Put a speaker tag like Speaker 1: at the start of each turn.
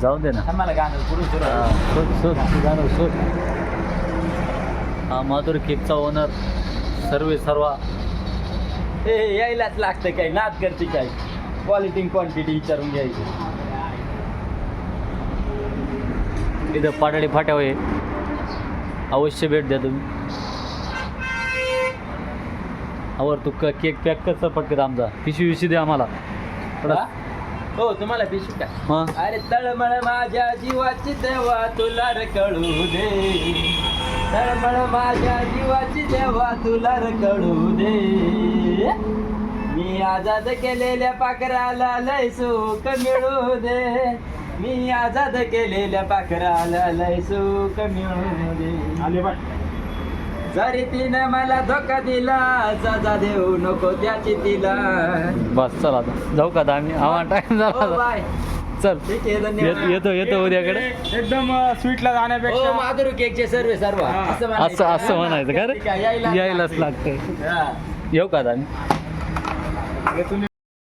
Speaker 1: जाऊ दे ना.
Speaker 2: आम्हाला गाणं पुढे
Speaker 1: शोध शोध तू गाणं शोध हा माधुरी केकचा ओनर सर्वे सर्वा.
Speaker 2: हे यायलाच लागतं काय नाद करते काय क्वालिटी क्वांटिटी विचारून घ्यायची.
Speaker 1: इथं पाटाडी फाट्यावर आहे अवश्य भेट द्या तुम्ही. आवर तू केक पॅक कर पटकन आमचा. पिशवी विशी दे आम्हाला. थोडा
Speaker 2: हा? तुम्हाला पिशवी का
Speaker 1: हां.
Speaker 2: अरे तळमळ माझ्या जीवाची देवा तुला रे कळू दे. तळमळ माझ्या जीवाची देवा तुला रे कळू दे. मी आजाद केलेल्या पाखराला लय सुख मिळू दे. मी आजाद केलेल्या पाखराला लय सुख मिळू दे.
Speaker 3: आले बाय.
Speaker 2: जरी तिनं मला धोका दिला सजा देऊ नको त्याची तिला.
Speaker 1: बस चला आता. जाऊ का आता आम्ही? आम्हाला टाइम
Speaker 2: हो
Speaker 1: झाला
Speaker 2: बाय.
Speaker 1: चल.
Speaker 2: ठीक आहे
Speaker 1: येत-
Speaker 2: धन्यवाद.
Speaker 1: येतो येतो उद्याकडे.
Speaker 3: एकदम स्वीटला
Speaker 2: हो
Speaker 3: जाण्यापेक्षा.
Speaker 2: माधुरी केकचे सर्व सर्व.
Speaker 3: हा.
Speaker 2: असं
Speaker 1: असं असं म्हणायचं का
Speaker 2: ठीक आहे,
Speaker 1: रे
Speaker 2: यायलाच
Speaker 1: यायलाच
Speaker 2: लागते.
Speaker 1: लागतंय.
Speaker 2: हा.
Speaker 1: येऊ का आता आम्ही?
Speaker 3: हे तुम्ही